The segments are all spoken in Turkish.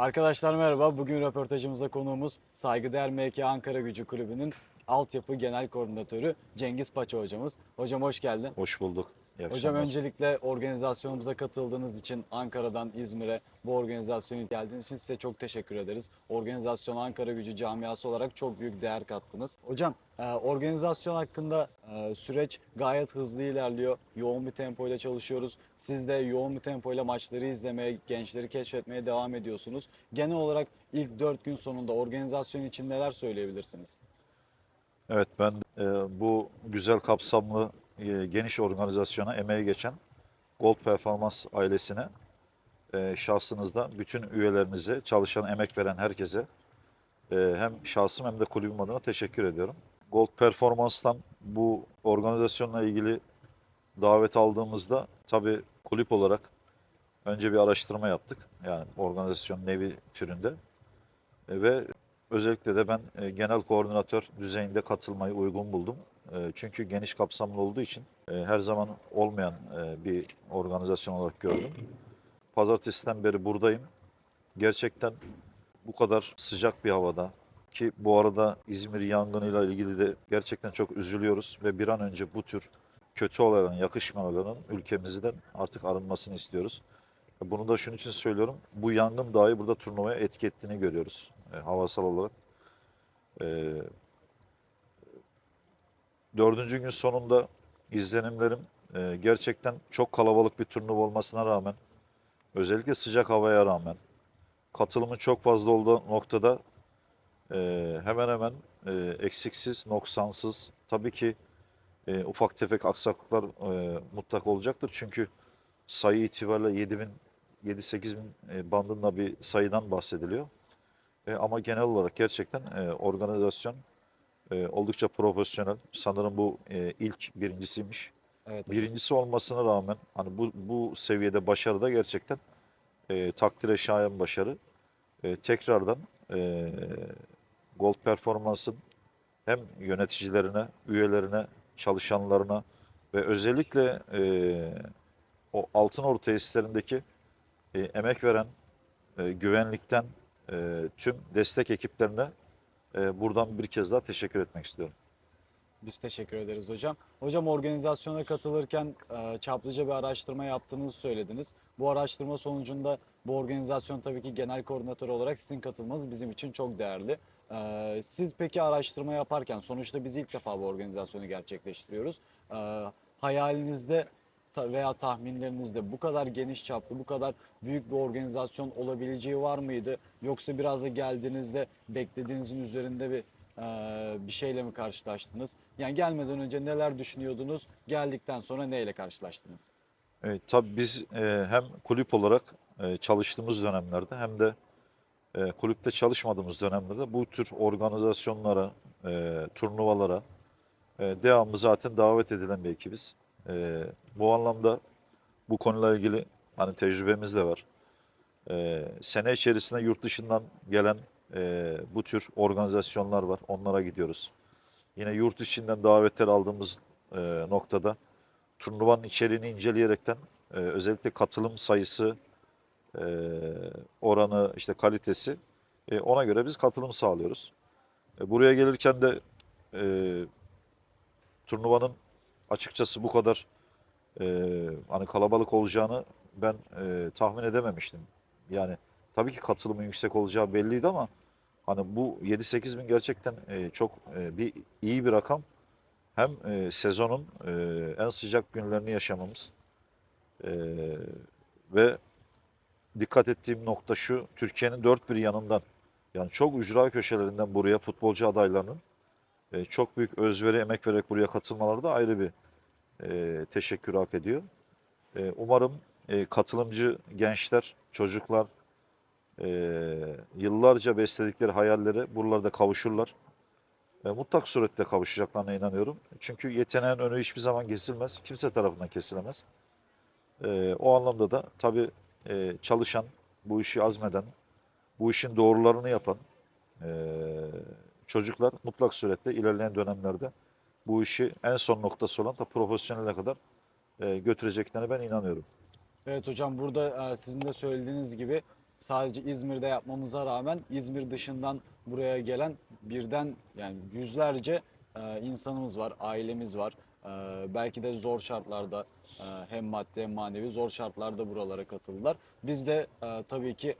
Arkadaşlar merhaba. Bugün röportajımıza konuğumuz saygıdeğer MK Ankara Gücü Kulübü'nün altyapı genel koordinatörü Cengiz Paça hocamız. Hocam hoş geldin. Hoş bulduk. İyi Hocam akşamlar. öncelikle organizasyonumuza katıldığınız için Ankara'dan İzmir'e bu organizasyona geldiğiniz için size çok teşekkür ederiz. Organizasyon Ankara Gücü camiası olarak çok büyük değer kattınız. Hocam e, organizasyon hakkında e, süreç gayet hızlı ilerliyor. Yoğun bir tempoyla çalışıyoruz. Siz de yoğun bir tempoyla maçları izlemeye, gençleri keşfetmeye devam ediyorsunuz. Genel olarak ilk 4 gün sonunda organizasyon için neler söyleyebilirsiniz? Evet ben e, bu güzel kapsamlı e, geniş organizasyona emeği geçen Gold Performans ailesine e, şahsınızda bütün üyelerinize, çalışan, emek veren herkese e, hem şahsım hem de kulübüm adına teşekkür ediyorum. Gold Performans'tan bu organizasyonla ilgili davet aldığımızda tabii kulüp olarak önce bir araştırma yaptık. Yani organizasyon nevi türünde. Ve Özellikle de ben genel koordinatör düzeyinde katılmayı uygun buldum. E, çünkü geniş kapsamlı olduğu için e, her zaman olmayan e, bir organizasyon olarak gördüm. Pazartesiden beri buradayım. Gerçekten bu kadar sıcak bir havada ki bu arada İzmir yangınıyla ilgili de gerçekten çok üzülüyoruz ve bir an önce bu tür kötü olayların, yakışmaların ülkemizden artık arınmasını istiyoruz. Bunu da şunun için söylüyorum. Bu yangın dahi burada turnuvaya etki ettiğini görüyoruz e, havasal olarak. E, dördüncü gün sonunda izlenimlerim e, gerçekten çok kalabalık bir turnuva olmasına rağmen özellikle sıcak havaya rağmen katılımın çok fazla olduğu noktada e, hemen hemen e, eksiksiz, noksansız tabii ki e, ufak tefek aksaklıklar e, mutlak olacaktır. Çünkü sayı itibariyle 7 bin 7-8 bin e, bandında bir sayıdan bahsediliyor. E, ama genel olarak gerçekten e, organizasyon e, oldukça profesyonel. Sanırım bu e, ilk birincisiymiş. Evet. Birincisi olmasına rağmen hani bu bu seviyede başarı da gerçekten e, takdire şayan başarı. E, tekrardan e, Gold Performans'ın hem yöneticilerine, üyelerine, çalışanlarına ve özellikle e, o altın orta tesislerindeki e, emek veren e, güvenlikten e, tüm destek ekiplerine buradan bir kez daha teşekkür etmek istiyorum. Biz teşekkür ederiz hocam. Hocam organizasyona katılırken e, çaplıca bir araştırma yaptığınızı söylediniz. Bu araştırma sonucunda bu organizasyon tabii ki genel koordinatör olarak sizin katılmanız bizim için çok değerli. E, Siz peki araştırma yaparken sonuçta biz ilk defa bu organizasyonu gerçekleştiriyoruz. E, Hayalinizde veya tahminlerinizde bu kadar geniş çaplı, bu kadar büyük bir organizasyon olabileceği var mıydı? Yoksa biraz da geldiğinizde beklediğinizin üzerinde bir e, bir şeyle mi karşılaştınız? Yani gelmeden önce neler düşünüyordunuz? Geldikten sonra neyle karşılaştınız? Evet, tabii biz e, hem kulüp olarak e, çalıştığımız dönemlerde hem de e, kulüpte çalışmadığımız dönemlerde bu tür organizasyonlara, e, turnuvalara e, devamlı zaten davet edilen bir ekibiz. E, bu anlamda bu konuyla ilgili hani tecrübemiz de var. E, sene içerisinde yurt dışından gelen e, bu tür organizasyonlar var. Onlara gidiyoruz. Yine yurt içinden davetler aldığımız e, noktada turnuvanın içeriğini inceleyerekten e, özellikle katılım sayısı, e, oranı, işte kalitesi e, ona göre biz katılım sağlıyoruz. E, buraya gelirken de e, turnuvanın açıkçası bu kadar e, hani kalabalık olacağını ben e, tahmin edememiştim. Yani tabii ki katılımın yüksek olacağı belliydi ama hani bu 7-8 bin gerçekten e, çok e, bir iyi bir rakam hem e, sezonun e, en sıcak günlerini yaşamamız e, ve dikkat ettiğim nokta şu Türkiye'nin dört bir yanından yani çok ücra köşelerinden buraya futbolcu adaylarının e, çok büyük özveri emek vererek buraya katılmaları da ayrı bir e, teşekkür hak ediyor. E, umarım e, katılımcı gençler, çocuklar e, yıllarca besledikleri hayallere buralarda kavuşurlar. E, mutlak surette kavuşacaklarına inanıyorum. Çünkü yeteneğin önü hiçbir zaman kesilmez. Kimse tarafından kesilemez. E, o anlamda da tabii e, çalışan, bu işi azmeden, bu işin doğrularını yapan e, çocuklar mutlak surette ilerleyen dönemlerde bu işi en son noktası olan da profesyonele kadar e, götüreceklerine ben inanıyorum. Evet hocam burada e, sizin de söylediğiniz gibi sadece İzmir'de yapmamıza rağmen İzmir dışından buraya gelen birden yani yüzlerce e, insanımız var, ailemiz var. Belki de zor şartlarda hem maddi hem manevi zor şartlarda buralara katıldılar. Biz de tabii ki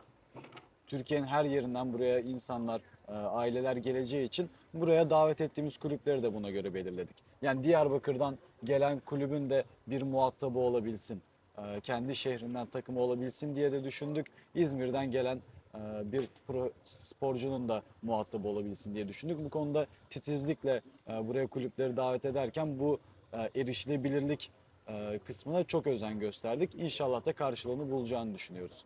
Türkiye'nin her yerinden buraya insanlar, aileler geleceği için buraya davet ettiğimiz kulüpleri de buna göre belirledik. Yani Diyarbakır'dan gelen kulübün de bir muhatabı olabilsin, e, kendi şehrinden takımı olabilsin diye de düşündük. İzmir'den gelen e, bir pro sporcunun da muhatabı olabilsin diye düşündük. Bu konuda titizlikle e, buraya kulüpleri davet ederken bu e, erişilebilirlik e, kısmına çok özen gösterdik. İnşallah da karşılığını bulacağını düşünüyoruz.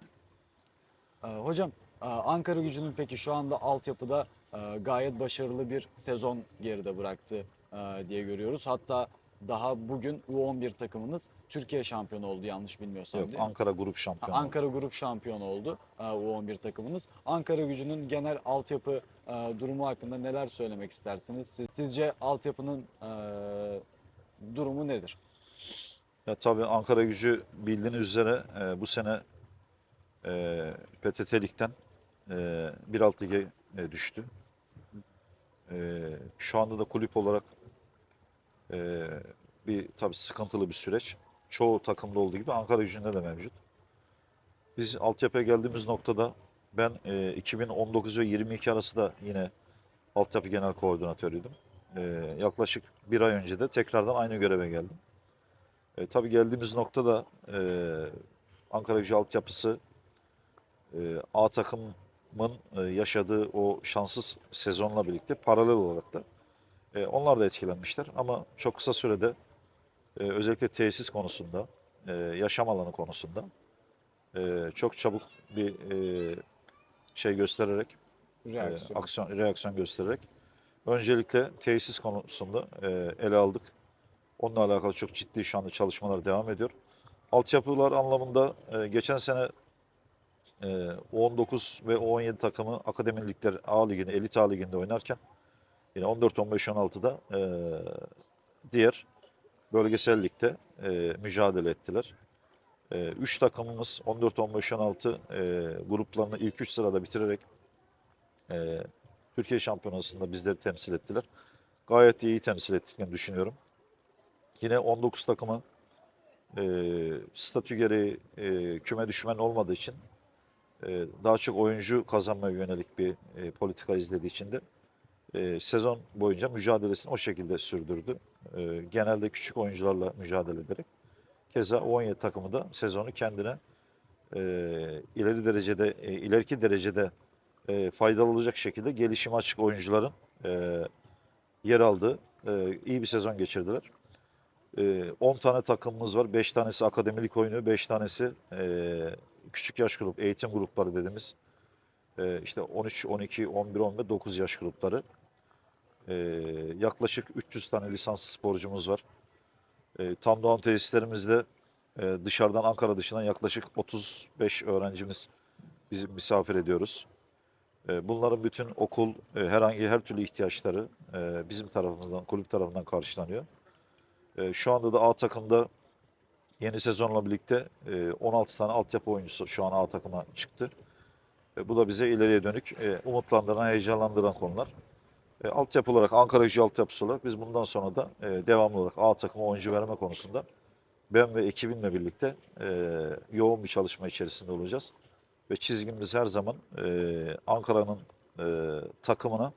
Hocam e, Ankara gücünün peki şu anda altyapıda e, gayet başarılı bir sezon geride bıraktı e, diye görüyoruz. Hatta daha bugün U11 takımınız Türkiye şampiyonu oldu yanlış bilmiyorsam Yok, değil mi? Ankara grup Ha, şampiyonu. Ankara grup şampiyonu oldu e, U11 takımınız. Ankara gücünün genel altyapı durumu hakkında neler söylemek istersiniz? Siz- Sizce altyapının durumu nedir? Ya tabii Ankara gücü bildiğiniz üzere bu sene e, PTT Lig'den e, bir alt lige e, düştü. E, şu anda da kulüp olarak e, bir tabii sıkıntılı bir süreç. Çoğu takımda olduğu gibi Ankara gücünde de mevcut. Biz altyapıya geldiğimiz noktada ben e, 2019 ve 22 arası da yine altyapı genel koordinatörüydüm. E, yaklaşık bir ay önce de tekrardan aynı göreve geldim. E, tabii geldiğimiz noktada e, Ankara Gücü altyapısı e, A takımın e, yaşadığı o şanssız sezonla birlikte paralel olarak da e, onlar da etkilenmişler. Ama çok kısa sürede e, özellikle tesis konusunda, e, yaşam alanı konusunda e, çok çabuk bir e, şey göstererek, e, Reaksiyon. aksiyon, reaksiyon göstererek öncelikle tesis konusunda e, ele aldık. Onunla alakalı çok ciddi şu anda çalışmalar devam ediyor. Altyapılar anlamında e, geçen sene U19 ve U17 takımı akademi ligler A liginde, elit A liginde oynarken yine 14, 15, 16'da e, diğer bölgesel ligde e, mücadele ettiler. 3 takımımız 14, 15, 16 e, gruplarını ilk 3 sırada bitirerek e, Türkiye Şampiyonası'nda bizleri temsil ettiler. Gayet iyi temsil ettiklerini düşünüyorum. Yine 19 takımı e, statü gereği e, küme düşmen olmadığı için e, daha çok oyuncu kazanmaya yönelik bir e, politika izlediği için de e, sezon boyunca mücadelesini o şekilde sürdürdü. E, genelde küçük oyuncularla mücadele ederek. Keza 17 takımı da sezonu kendine e, ileri derecede, ileriki derecede faydalı olacak şekilde gelişime açık oyuncuların yer aldığı iyi bir sezon geçirdiler. E, 10 tane takımımız var. 5 tanesi akademilik oynuyor. 5 tanesi küçük yaş grup, eğitim grupları dediğimiz e, işte 13, 12, 11, 11, 9 yaş grupları. E, yaklaşık 300 tane lisanslı sporcumuz var. E, Tam Doğan tesislerimizde e, dışarıdan Ankara dışından yaklaşık 35 öğrencimiz bizim misafir ediyoruz. E, Bunların bütün okul, e, herhangi her türlü ihtiyaçları e, bizim tarafımızdan, kulüp tarafından karşılanıyor. E, Şu anda da A takımda yeni sezonla birlikte e, 16 tane altyapı oyuncusu şu an A takıma çıktı. E, Bu da bize ileriye dönük e, umutlandıran, heyecanlandıran konular. E, Altyapı olarak, Ankara gücü altyapısı olarak biz bundan sonra da e, devamlı olarak A takıma oyuncu verme konusunda ben ve ekibimle birlikte e, yoğun bir çalışma içerisinde olacağız. Ve çizgimiz her zaman e, Ankara'nın e, takımına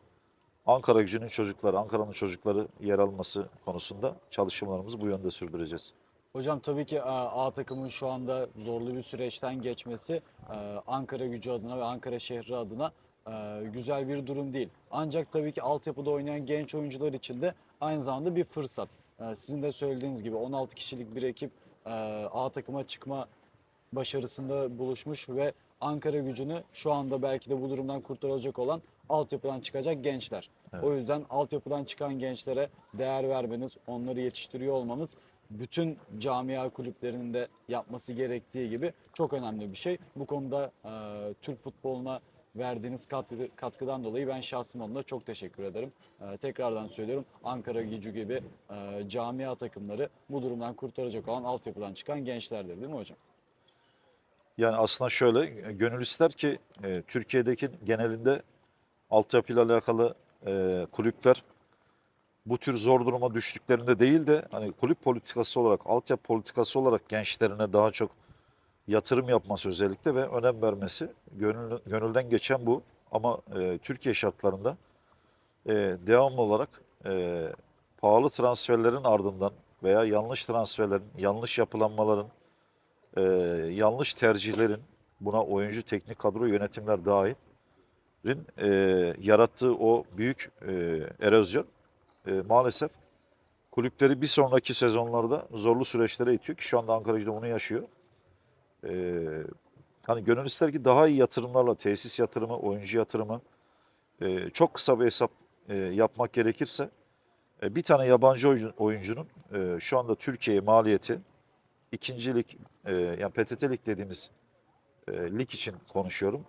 Ankara gücünün çocukları, Ankara'nın çocukları yer alması konusunda çalışmalarımızı bu yönde sürdüreceğiz. Hocam tabii ki A A takımın şu anda zorlu bir süreçten geçmesi e, Ankara gücü adına ve Ankara şehri adına e, güzel bir durum değil. Ancak tabii ki altyapıda oynayan genç oyuncular için de aynı zamanda bir fırsat. E, Sizin de söylediğiniz gibi 16 kişilik bir ekip e, A takıma çıkma başarısında buluşmuş ve Ankara gücünü şu anda belki de bu durumdan kurtarılacak olan altyapıdan çıkacak gençler. Evet. O yüzden altyapıdan çıkan gençlere değer vermeniz, onları yetiştiriyor olmanız bütün camia kulüplerinin de yapması gerektiği gibi çok önemli bir şey. Bu konuda e, Türk futboluna verdiğiniz katkı, katkıdan dolayı ben şahsım adına çok teşekkür ederim. E, tekrardan söylüyorum Ankara gücü gibi e, camia takımları bu durumdan kurtaracak olan altyapıdan çıkan gençlerdir değil mi hocam? Yani aslında şöyle, gönül ister ki e, Türkiye'deki genelinde altyapıyla alakalı e, kulüpler bu tür zor duruma düştüklerinde değil de hani kulüp politikası olarak, altyapı politikası olarak gençlerine daha çok yatırım yapması özellikle ve önem vermesi gönül, gönülden geçen bu. Ama e, Türkiye şartlarında e, devamlı olarak e, pahalı transferlerin ardından veya yanlış transferlerin, yanlış yapılanmaların, e, yanlış tercihlerin buna oyuncu teknik kadro yönetimler dahilin e, yarattığı o büyük e, erozyon e, maalesef kulüpleri bir sonraki sezonlarda zorlu süreçlere itiyor ki şu anda Ankara Gücü de bunu yaşıyor. E, hani gönül ister ki daha iyi yatırımlarla tesis yatırımı, oyuncu yatırımı e, çok kısa bir hesap e, yapmak gerekirse e, bir tane yabancı oyuncu- oyuncunun e, şu anda Türkiye maliyeti ikinci lig e, yani PTT lig dediğimiz e, lig için konuşuyorum.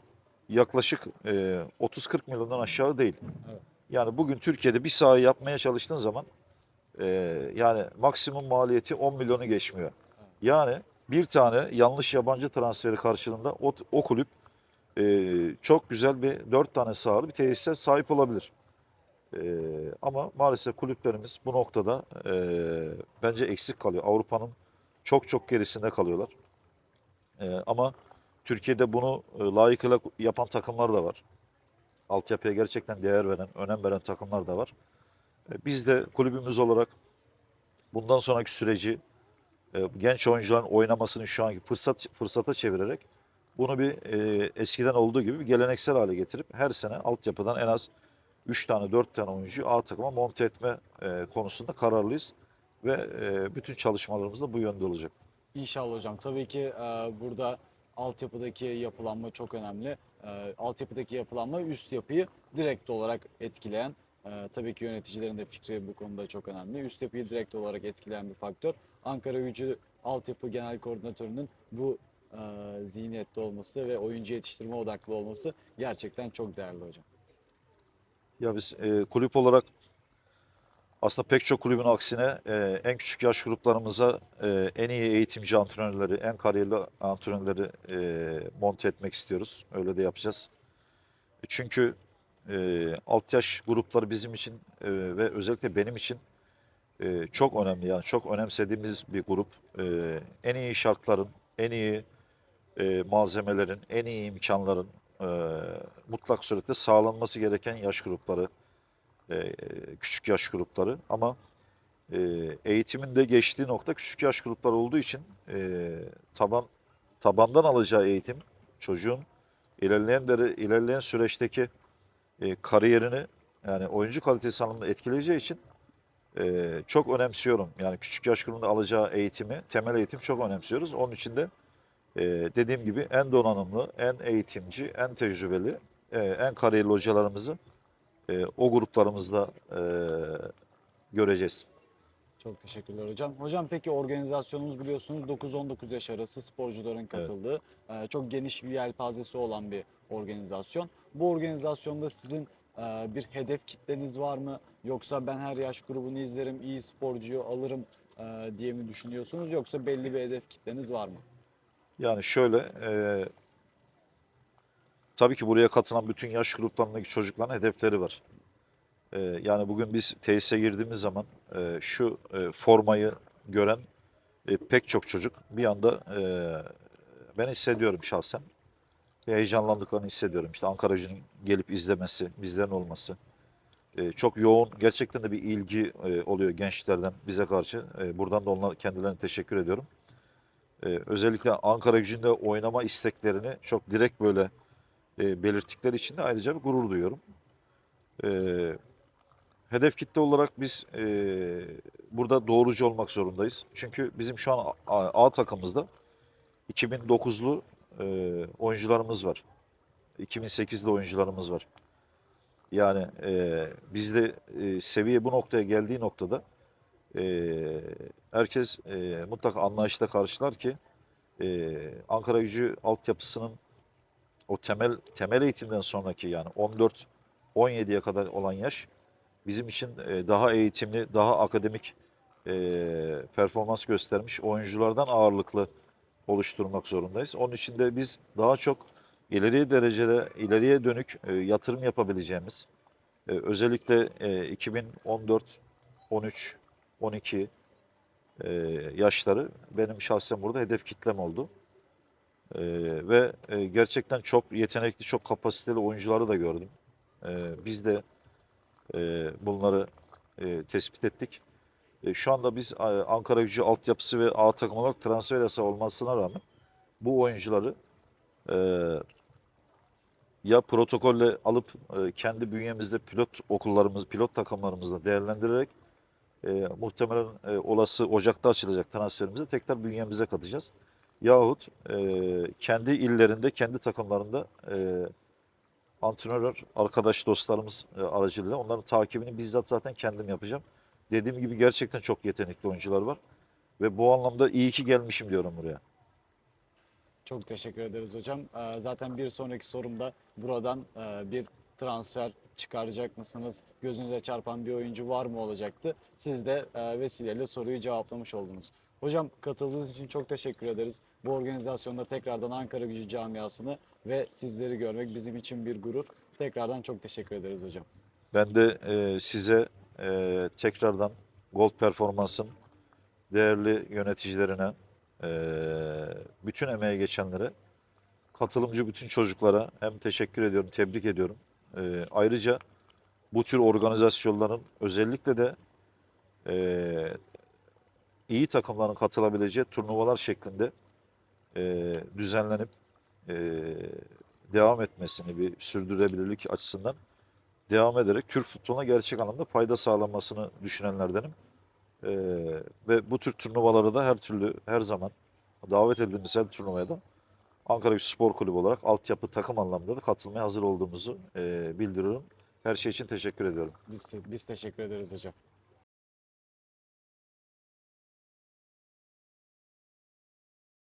Yaklaşık e, 30-40 milyondan aşağı değil. Evet. Yani bugün Türkiye'de bir sahayı yapmaya çalıştığın zaman e, yani maksimum maliyeti 10 milyonu geçmiyor. Yani bir tane yanlış yabancı transferi karşılığında o, o kulüp e, çok güzel bir dört tane sahalı bir tesise sahip olabilir. E, ama maalesef kulüplerimiz bu noktada e, bence eksik kalıyor. Avrupa'nın çok çok gerisinde kalıyorlar. E, ama Türkiye'de bunu e, layıkıyla yapan takımlar da var. Altyapıya gerçekten değer veren, önem veren takımlar da var. E, biz de kulübümüz olarak bundan sonraki süreci e, genç oyuncuların oynamasını şu anki fırsat fırsata çevirerek bunu bir e, eskiden olduğu gibi bir geleneksel hale getirip her sene altyapıdan en az 3 tane 4 tane oyuncuyu A takıma monte etme e, konusunda kararlıyız ve e, bütün çalışmalarımız da bu yönde olacak. İnşallah hocam. Tabii ki e, burada altyapıdaki yapılanma çok önemli. E, altyapıdaki yapılanma üst yapıyı direkt olarak etkileyen, e, tabii ki yöneticilerin de fikri bu konuda çok önemli. Üst yapıyı direkt olarak etkileyen bir faktör. Ankara Gücü Altyapı Genel Koordinatörü'nün bu e, zihniyette olması ve oyuncu yetiştirme odaklı olması gerçekten çok değerli hocam. Ya biz e, kulüp olarak aslında pek çok kulübün aksine e, en küçük yaş gruplarımıza e, en iyi eğitimci antrenörleri, en kariyerli antrenörleri e, monte etmek istiyoruz. Öyle de yapacağız. E, Çünkü e, alt yaş grupları bizim için e, ve özellikle benim için e, çok önemli. Yani çok önemsediğimiz bir grup. E, en iyi şartların, en iyi e, malzemelerin, en iyi imkanların e, mutlak surette sağlanması gereken yaş grupları, e, küçük yaş grupları. Ama e, eğitimin de geçtiği nokta küçük yaş grupları olduğu için e, taban tabandan alacağı eğitim çocuğun ilerleyen dere, ilerleyen süreçteki e, kariyerini yani oyuncu kalitesi anlamında etkileyeceği için e, çok önemsiyorum. Yani küçük yaş grubunda alacağı eğitimi, temel eğitim çok önemsiyoruz. Onun için de e, dediğim gibi en donanımlı, en eğitimci, en tecrübeli, e, en kariyerli hocalarımızı e, o gruplarımızda e, göreceğiz. Çok teşekkürler hocam. Hocam peki organizasyonumuz biliyorsunuz 9-19 yaş arası sporcuların katıldığı e, çok geniş bir yelpazesi olan bir organizasyon. Bu organizasyonda sizin e, bir hedef kitleniz var mı? Yoksa ben her yaş grubunu izlerim, iyi sporcuyu alırım e, diye mi düşünüyorsunuz? Yoksa belli bir hedef kitleniz var mı? Yani şöyle, e, tabii ki buraya katılan bütün yaş gruplarındaki çocukların hedefleri var. E, yani bugün biz tesise girdiğimiz zaman e, şu e, formayı gören e, pek çok çocuk bir anda e, ben hissediyorum şahsen. Bir heyecanlandıklarını hissediyorum. İşte Ankara Gücü'nün gelip izlemesi, bizlerin olması. E, çok yoğun, gerçekten de bir ilgi e, oluyor gençlerden bize karşı. E, buradan da onlar kendilerine teşekkür ediyorum. Ee, özellikle Ankara gücünde oynama isteklerini çok direkt böyle e, belirttikleri için de ayrıca bir gurur duyuyorum. Ee, hedef kitle olarak biz e, burada doğrucu olmak zorundayız. Çünkü bizim şu an A, A takımımızda 2009'lu e, oyuncularımız var. 2008'li oyuncularımız var. Yani e, bizde e, seviye bu noktaya geldiği noktada e, herkes e, mutlaka anlayışla karşılar ki e, Ankara Gücü altyapısının o temel temel eğitimden sonraki yani 14 17'ye kadar olan yaş bizim için e, daha eğitimli, daha akademik e, performans göstermiş oyunculardan ağırlıklı oluşturmak zorundayız. Onun için de biz daha çok ileriye derecede, ileriye dönük e, yatırım yapabileceğimiz, özellikle e, 2014, 13, 12 e, yaşları benim şahsen burada hedef kitlem oldu. E, ve e, gerçekten çok yetenekli, çok kapasiteli oyuncuları da gördüm. E, biz de e, bunları e, tespit ettik. Şu anda biz Ankara gücü altyapısı ve A takım olarak transfer yasağı olmasına rağmen bu oyuncuları ya protokolle alıp kendi bünyemizde pilot okullarımız, pilot takımlarımızda değerlendirerek e, muhtemelen e, olası Ocak'ta açılacak transferimizi tekrar bünyemize katacağız. Yahut e, kendi illerinde, kendi takımlarında e, antrenör arkadaş dostlarımız e, aracılığıyla onların takibini bizzat zaten kendim yapacağım. Dediğim gibi gerçekten çok yetenekli oyuncular var. Ve bu anlamda iyi ki gelmişim diyorum buraya. Çok teşekkür ederiz hocam. Ee, Zaten bir sonraki sorumda buradan e, bir transfer çıkaracak mısınız? Gözünüze çarpan bir oyuncu var mı olacaktı? Siz de e, vesileyle soruyu cevaplamış oldunuz. Hocam katıldığınız için çok teşekkür ederiz. Bu organizasyonda tekrardan Ankara Gücü camiasını ve sizleri görmek bizim için bir gurur. Tekrardan çok teşekkür ederiz hocam. Ben de e, size e, tekrardan Gold Performans'ın değerli yöneticilerine, e, bütün emeğe geçenlere, katılımcı bütün çocuklara hem teşekkür ediyorum, tebrik ediyorum. E, ayrıca bu tür organizasyonların özellikle de e, iyi takımların katılabileceği turnuvalar şeklinde e, düzenlenip e, devam etmesini bir sürdürülebilirlik açısından devam ederek Türk futboluna gerçek anlamda fayda sağlanmasını düşünenlerdenim. Ee, ve bu tür turnuvaları da her türlü her zaman davet edildiğimiz her turnuvaya da Ankara Gücü Spor Kulübü olarak altyapı takım anlamında da katılmaya hazır olduğumuzu e, bildiriyorum. Her şey için teşekkür ediyorum. Biz, biz teşekkür ederiz hocam.